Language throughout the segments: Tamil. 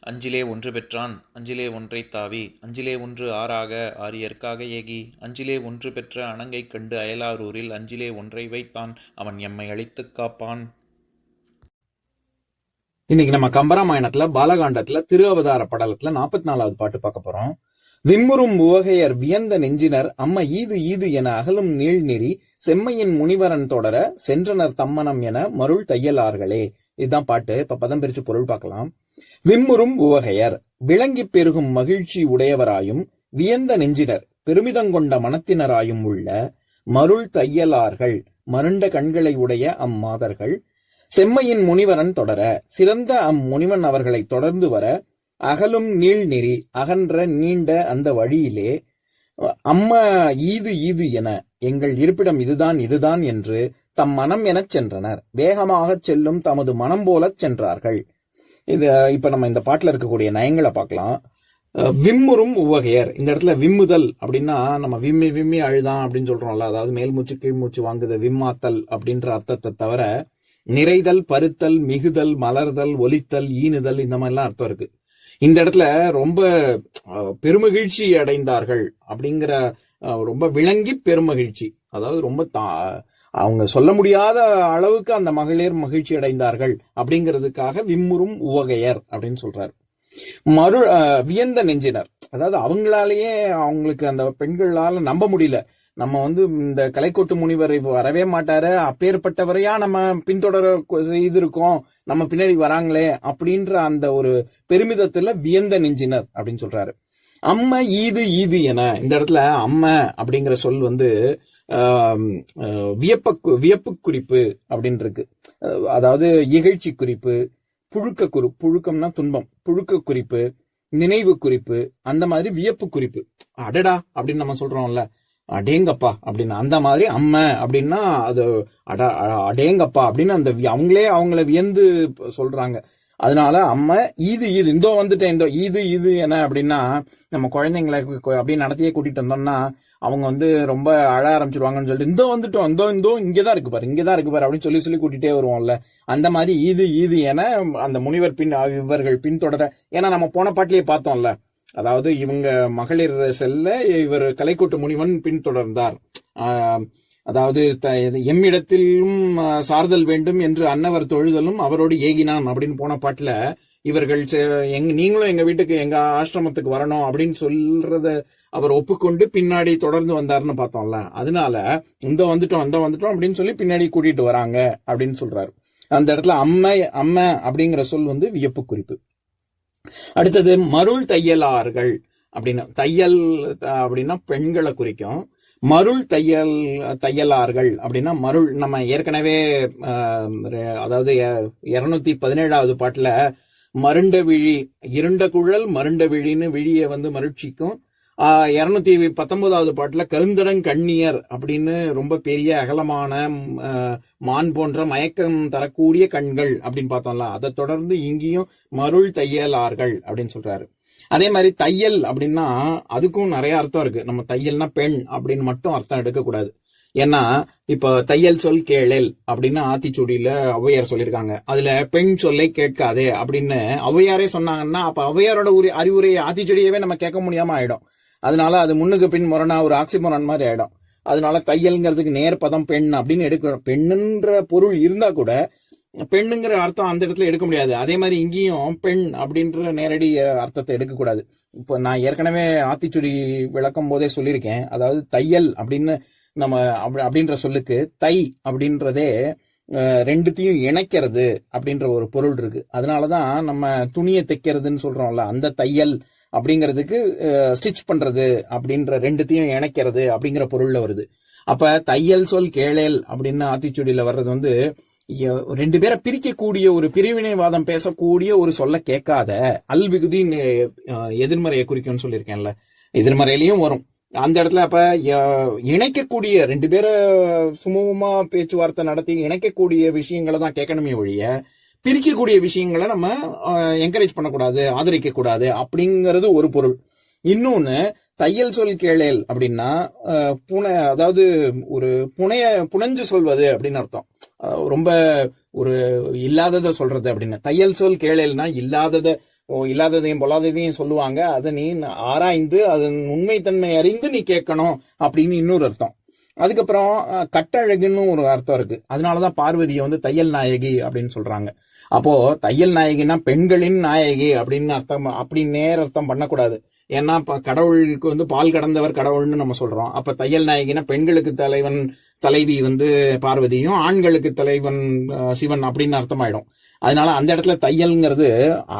அஞ்சிலே ஒன்று பெற்றான் அஞ்சிலே ஒன்றை தாவி அஞ்சிலே ஒன்று ஆறாக ஆரியற்காக ஏகி அஞ்சிலே ஒன்று பெற்ற அணங்கை கண்டு அயலாரூரில் அஞ்சிலே ஒன்றை வைத்தான் அவன் எம்மை அழித்துக் காப்பான். இன்னைக்கு நம்ம கம்பராமாயணத்துல பாலகாண்டத்துல திரு அவதார படலத்துல நாற்பத்தி நாலாவது பாட்டு பார்க்க போறோம். விம்முறும் உவகையர் வியந்த நெஞ்சினர் அம்ம ஈது ஈது என அகலும் நீள்நெறி செம்மையின் முனிவரன் தொடர சென்றனர் தம்மனம் என மருள் தையலார்களே. இதுதான் பாட்டு. இப்ப பதம் பிரிச்சு பொருள் பார்க்கலாம். விம்முறும் உவகையர் விளங்கி பெருகும் மகிழ்ச்சி உடையவராயும் வியந்த நெஞ்சினர் பெருமிதங்கொண்ட மனத்தினராயும் உள்ள மருள் தையலார்கள் மருண்ட கண்களை உடைய அம்மாதர்கள். செம்மையின் முனிவரன் தொடர சிறந்த அம்முனிவன் அவர்களை தொடர்ந்து வர அகலும் நீள்நெறி அகன்ற நீண்ட அந்த வழியிலே அம்மா ஈது ஈது என எங்கள் இருப்பிடம் இதுதான் இதுதான் என்று தம் மனம் எனச் சென்றனர். வேகமாகச் செல்லும் தமது மனம் போலச் சென்றார்கள். இது இப்ப நம்ம இந்த பாட்டில் இருக்கக்கூடிய நயங்களை பார்க்கலாம். விம்முறும் உவகையர். இந்த இடத்துல விம்முதல் அப்படின்னா நம்ம விம்மி விம்மி அழுதான் அப்படின்னு சொல்றோம்ல. அதாவது மேல் மூச்சு கீழ் மூச்சு வாங்குது விம்மாத்தல் அப்படின்ற அர்த்தத்தை தவிர நிறைதல் பருத்தல் மிகுதல் மலர்தல் ஒலித்தல் ஈனுதல் இந்த மாதிரிலாம் அர்த்தம் இருக்கு. இந்த இடத்துல ரொம்ப அஹ், பெருமகிழ்ச்சி அடைந்தார்கள் அப்படிங்கிற ரொம்ப விளங்கி பெருமகிழ்ச்சி. அதாவது ரொம்ப தா- அவங்க சொல்ல முடியாத அளவுக்கு அந்த மகளிர் மகிழ்ச்சி அடைந்தார்கள் அப்படிங்கிறதுக்காக விம்முறும் உவகையர் அப்படின்னு சொல்றாரு. மறு அஹ், வியந்த நெஞ்சினர். அதாவது அவங்களாலேயே அவங்களுக்கு அந்த பெண்களால நம்ப முடியல. நம்ம வந்து இந்த கலைக்கோட்டு முனிவர் இப்ப வரவே மாட்டாரு. அப்பேற்பட்டவரையா நம்ம பின்தொடர இது செய்திருக்கோம் நம்ம பின்னாடி வராங்களே அப்படின்ற அந்த ஒரு பெருமிதத்துல வியந்த நெஞ்சினர் அப்படின்னு சொல்றாரு. அம்ம ஈது ஈது என இந்த இடத்துல அம்ம அப்படிங்கிற சொல் வந்து வியப்ப வியப்பு குறிப்பு அப்படின்னு இருக்கு. அதாவது இகழ்ச்சி குறிப்பு புழுக்க குறி புழுக்கம்னா துன்பம் புழுக்க குறிப்பு நினைவு குறிப்பு அந்த மாதிரி வியப்பு குறிப்பு. அடடா அப்படின்னு நம்ம சொல்றோம்ல. அடேங்கப்பா அப்படின்னு. அந்த மாதிரி அம்மை அப்படின்னா அது அட அடேங்கப்பா அப்படின்னு அந்த அவங்களே அவங்கள வியந்து சொல்றாங்க. அதனால அம்மை ஈது ஈது இந்தோ வந்துட்டேன் இந்தோ ஈது ஈது என்ன அப்படின்னா நம்ம குழந்தைங்களை அப்படியே நடத்தியே கூட்டிட்டு வந்தோம்னா அவங்க வந்து ரொம்ப அழ ஆரம்பிச்சிருவாங்கன்னு சொல்லிட்டு இந்தோ வந்துட்டோம் இந்தோ இந்தோ இங்கதான் இருக்கு பாரு இங்கதான் இருக்கு பாரு அப்படின்னு சொல்லி சொல்லி கூட்டிட்டே வருவோம்ல. அந்த மாதிரி ஈது ஈது என அந்த முனிவர் பின் இவர்கள் பின்தொடர ஏன்னா நம்ம போன பாட்டிலேயே பார்த்தோம்ல. அதாவது இவங்க மகளிர் செல்ல இவர் கலைக்கூட்டு முனிவன் பின்தொடர்ந்தார். அதாவது த- எம்மிடத்திலும் சார்தல் வேண்டும் என்று அன்னவர் தொழுதலும் அவரோடு ஏகினான் அப்படின்னு போன பாட்டுல இவர்கள் செ- நீங்களும் எங்க வீட்டுக்கு எங்க ஆசிரமத்துக்கு வரணும் அப்படின்னு சொல்றத அவர் ஒப்புக்கொண்டு பின்னாடி தொடர்ந்து வந்தாருன்னு பார்த்தோம்ல. அதனால இந்த வந்துட்டோம் இந்த வந்துட்டோம் அப்படின்னு சொல்லி பின்னாடி கூட்டிட்டு வராங்க அப்படின்னு சொல்றாரு. அந்த இடத்துல அம்மை அம்மை அப்படிங்கிற சொல் வந்து வியப்பு குறிப்பு அடுத்தது மருள் தையலார்கள் அப்படின்னு. தையல் அப்படின்னா பெண்களை குறிக்கும். மருள் தையல் தையலார்கள் அப்படின்னா மருள் நம்ம ஏற்கனவே அதாவது இருநூத்தி பதினேழாவது பாட்டுல மருண்ட விழி இருண்ட குழல் மருண்ட விழின்னு விழிய வந்து மருட்சிக்கும். இரநூத்தி பத்தொன்பதாவது பாட்டுல கருந்தடங் கண்ணியர் அப்படின்னு ரொம்ப பெரிய அகலமான மான் போன்ற மயக்கம் தரக்கூடிய கண்கள் அப்படின்னு பார்த்தோம்ல அதை தொடர்ந்து இங்கேயும் மருள் தையலார்கள் அப்படின்னு சொல்றாரு. அதே மாதிரி தையல் அப்படின்னா அதுக்கும் நிறைய அர்த்தம் இருக்கு. நம்ம தையல்னா பெண் அப்படின்னு மட்டும் அர்த்தம் எடுக்கக்கூடாது. ஏன்னா இப்ப தையல் சொல் கேளல் அப்படின்னு ஆத்திச்சூடியில ஔவையார் சொல்லியிருக்காங்க. அதுல பெண் சொல்லை கேட்காதே அப்படின்னு ஔவையாரே சொன்னாங்கன்னா அப்ப ஔவையாரோட உரி அறிவுரையை ஆத்திச்சூடியவே நம்ம கேட்க முடியாம ஆயிடும். அதனால அது முன்னுக்கு பின் முரணா ஒரு ஆக்சிமரான் மாதிரி ஆயிடும். அதனால தையல்ங்கிறதுக்கு நேர் பதம் பெண் அப்படின்னு எடுக்கணும் பெண்ணுன்ற பொருள் இருந்தா கூட பெண்ணுங்கிற அர்த்தம் அந்த இடத்துல எடுக்க முடியாது. அதே மாதிரி இங்கேயும் பெண் அப்படின்ற நேரடி அர்த்தத்தை எடுக்கக்கூடாது இப்போ நான் ஏற்கனவே ஆத்திச்சுடி விளக்கும் போதே சொல்லியிருக்கேன். அதாவது தையல் அப்படின்னு நம்ம அப்படின்ற சொல்லுக்கு தை அப்படின்றதே ரெண்டுத்தையும் இணைக்கிறது அப்படின்ற ஒரு பொருள் இருக்கு. அதனாலதான் நம்ம துணியை தைக்கிறதுன்னு சொல்றோம்ல அந்த தையல் அப்படிங்கிறதுக்கு ஸ்டிச் பண்றது அப்படின்ற ரெண்டுத்தையும் இணைக்கிறது அப்படிங்கிற பொருள்ல வருது. அப்ப தையல் சொல் கேளேல் அப்படின்னு ஆத்திச்சுடியில வர்றது வந்து ரெண்டு பேரை பிரிக்கக்கூடிய ஒரு பிரிவினைவாதம் பேசக்கூடிய ஒரு சொல்ல கேட்காத அல் எதிர்மறையை குறிக்கும்னு சொல்லியிருக்கேன்ல. எதிர்மறையிலையும் வரும். அந்த இடத்துல அப்ப இணைக்கக்கூடிய ரெண்டு பேரை சுமூகமா பேச்சுவார்த்தை நடத்தி இணைக்கக்கூடிய விஷயங்களை தான் கேட்கணுமே ஒழிய பிரிக்கக்கூடிய விஷயங்களை நம்ம என்கரேஜ் பண்ணக்கூடாது ஆதரிக்க கூடாது அப்படிங்கிறது ஒரு பொருள். இன்னொன்னு தையல் சொல் கேளேல் அப்படின்னா புனை அதாவது ஒரு புனைய புனைஞ்சு சொல்வது அப்படின்னு அர்த்தம். ரொம்ப ஒரு இல்லாததை சொல்றது அப்படின்னு. தையல் சொல் கேளேல்னா இல்லாததை ஓ இல்லாததையும் பொல்லாததையும் சொல்லுவாங்க. அதை நீ ஆராய்ந்து அதன் உண்மைத்தன்மை அறிந்து நீ கேட்கணும் அப்படின்னு இன்னொரு அர்த்தம். அதுக்கப்புறம் கட்டழகுன்னு ஒரு அர்த்தம் இருக்கு. அதனாலதான் பார்வதியை வந்து தையல் நாயகி அப்படின்னு சொல்றாங்க. அப்போ தையல் நாயகினா பெண்களின் நாயகி அப்படின்னு அர்த்தம் அப்படி நேர் அர்த்தம் பண்ணக்கூடாது. ஏன்னா இப்போ கடவுளுக்கு வந்து பால் கடந்தவர் கடவுள்னு நம்ம சொல்றோம். அப்ப தையல் நாயகினா பெண்களுக்கு தலைவன் தலைவி வந்து பார்வதியும் ஆண்களுக்கு தலைவன் சிவன் அப்படின்னு அர்த்தம் ஆயிடும் அதனால அந்த இடத்துல தையல்ங்கிறது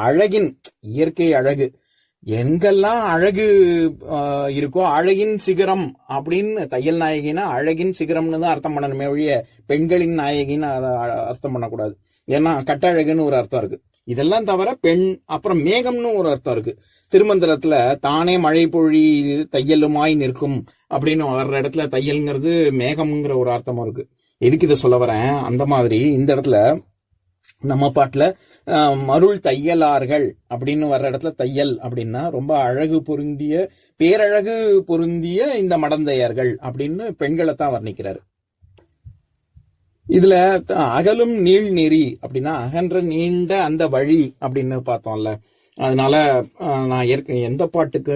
அழகின் இயற்கை அழகு. எங்கெல்லாம் அழகு இருக்கோ அழகின் சிகரம் அப்படின்னு தையல் நாயகினா அழகின் சிகரம்னு தான் அர்த்தம் பண்ணணுமே ஒழிய பெண்களின் நாயகின்னு அர்த்தம் பண்ணக்கூடாது. ஏன்னா கட்டழகுன்னு ஒரு அர்த்தம் இருக்கு. இதெல்லாம் தவிர பெண் அப்புறம் மேகம்னு ஒரு அர்த்தம் இருக்கு. திருமந்திரத்துல தானே மழை பொழி தையலுமாய் நிற்கும் அப்படின்னு வர்ற இடத்துல தையல்ங்கிறது மேகம்ங்கிற ஒரு அர்த்தமும் இருக்கு. எதுக்கு இதை சொல்ல வரேன்? அந்த மாதிரி இந்த இடத்துல நம்ம பாட்டுல மருள் தையலார்கள் அப்படின்னு வர்ற இடத்துல தையல் அப்படின்னா ரொம்ப அழகு பொருந்திய பேரழகு பொருந்திய இந்த மடந்தையர்கள் அப்படின்னு பெண்களை தான் வர்ணிக்கிறாரு. இதுல அகலும் நீள் நெறி அப்படின்னா அகன்ற நீண்ட அந்த வழி அப்படின்னு பார்த்தோம்ல. அதனால அஹ், நான் ஏற்க எந்த பாட்டுக்கு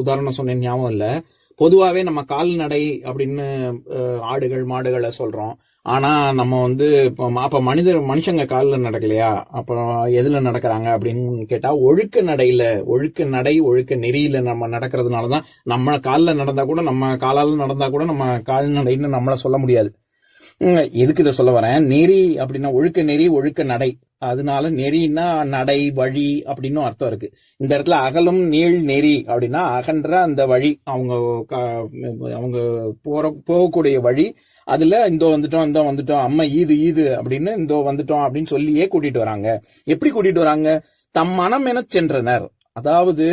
உதாரணம் சொன்னேன் ஞாபகம் இல்ல. பொதுவாவே நம்ம கால்நடை அப்படின்னு ஆடுகள் மாடுகளை சொல்றோம். ஆனா நம்ம வந்து இப்போ அப்ப மனிதர் மனுஷங்க காலில் நடக்கலையா? அப்புறம் எதுல நடக்கிறாங்க அப்படின்னு கேட்டா ஒழுக்க நடையில ஒழுக்க நடை ஒழுக்க நெறியில நம்ம நடக்கிறதுனாலதான் நம்ம காலில் நடந்தா கூட நம்ம காலால நடந்தா கூட நம்ம கால்நடைன்னு நம்மள சொல்ல முடியாது. எதுக்கு இதை சொல்ல வரேன்? நெறி அப்படின்னா ஒழுக்க நெறி ஒழுக்க நடை. அதனால நெறின்னா நடை வழி அப்படின்னு அர்த்தம் இருக்கு. இந்த இடத்துல அகலும் நீள் நெறி அப்படின்னா அகன்ற அந்த வழி அவங்க அவங்க போற போகக்கூடிய வழி அதுல இந்தோ வந்துட்டோம் இந்தோ வந்துட்டோம் அம்மா ஈது ஈது அப்படின்னு இந்தோ வந்துட்டோம் அப்படின்னு சொல்லியே கூட்டிட்டு வராங்க. எப்படி கூட்டிட்டு வராங்க? தம் மனம் என சென்றனர். அதாவது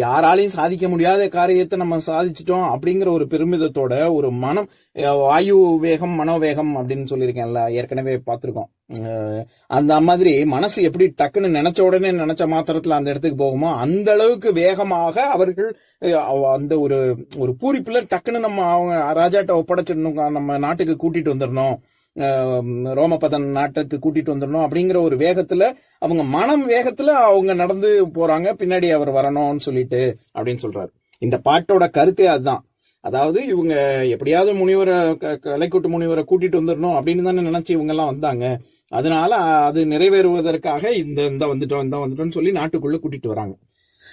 யாராலையும் சாதிக்க முடியாத காரியத்தை நம்ம சாதிச்சிட்டோம் அப்படிங்கிற ஒரு பெருமிதத்தோட ஒரு மனம் வாயு வேகம் மனோவேகம் அப்படின்னு சொல்லியிருக்கேன்ல ஏற்கனவே பார்த்துருக்கோம். அந்த மாதிரி மனசு எப்படி டக்குன்னு நினைச்ச உடனே நினைச்ச மாத்திரத்துல அந்த இடத்துக்கு போகுமோ அந்த அளவுக்கு வேகமாக அவர்கள் அந்த ஒரு ஒரு பூரிப்புல டக்குன்னு நம்ம அவங்க ராஜாட்ட ஒப்படைச்சிடணும் நம்ம நாட்டுக்கு கூட்டிட்டு வந்துடணும். ரோமபதன் நாட்டுக்கு கூட்டிட்டு வந்துடணும் அப்படிங்கிற ஒரு வேகத்துல அவங்க மனம் வேகத்துல அவங்க நடந்து போறாங்க. பின்னாடி அவர் வரணும்னு சொல்லிட்டு அப்படின்னு சொல்றாரு. இந்த பாட்டோட கருத்தே அதுதான். அதாவது இவங்க எப்படியாவது முனிவரை கலைக்கூட்டு முனிவரை கூட்டிட்டு வந்துடணும் அப்படின்னு தானே நினைச்சு இவங்க எல்லாம் வந்தாங்க. அதனால அது நிறைவேறுவதற்காக இந்த இந்த வந்துட்டோம் இந்த வந்துட்டோம்னு சொல்லி நாட்டுக்குள்ள கூட்டிட்டு வராங்க.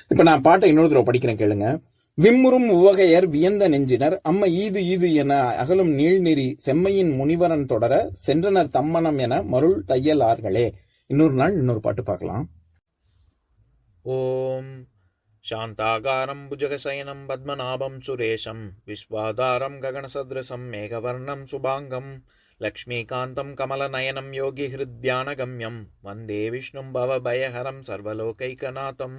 இப்ப நான் பாட்டை இன்னொரு தடவை படிக்கிறேன் கேளுங்க. விம்முறும் உவகையர் வியந்த நெஞ்சினர் அம்ம ஈது ஈது என அகலும் நீள்நெறி செம்மையின் முனிவரன் தொடர சென்றனர் தம்மனம் என மருள் தையலார்களே இன்னொரு நாள் இன்னொரு பாட்டு பார்க்கலாம் ॐ शान्ताकारं भुजगशयनं पद्मनाभं सुरेशं विश्वाधारं गगनसदृशं मेघवर्णं शुभाङ्गं लक्ष्मीकान्तं कमलनयनं योगिहृद्यानगम्यं वन्दे विष्णुं भवभयहरं सर्वलोकैकनाथम्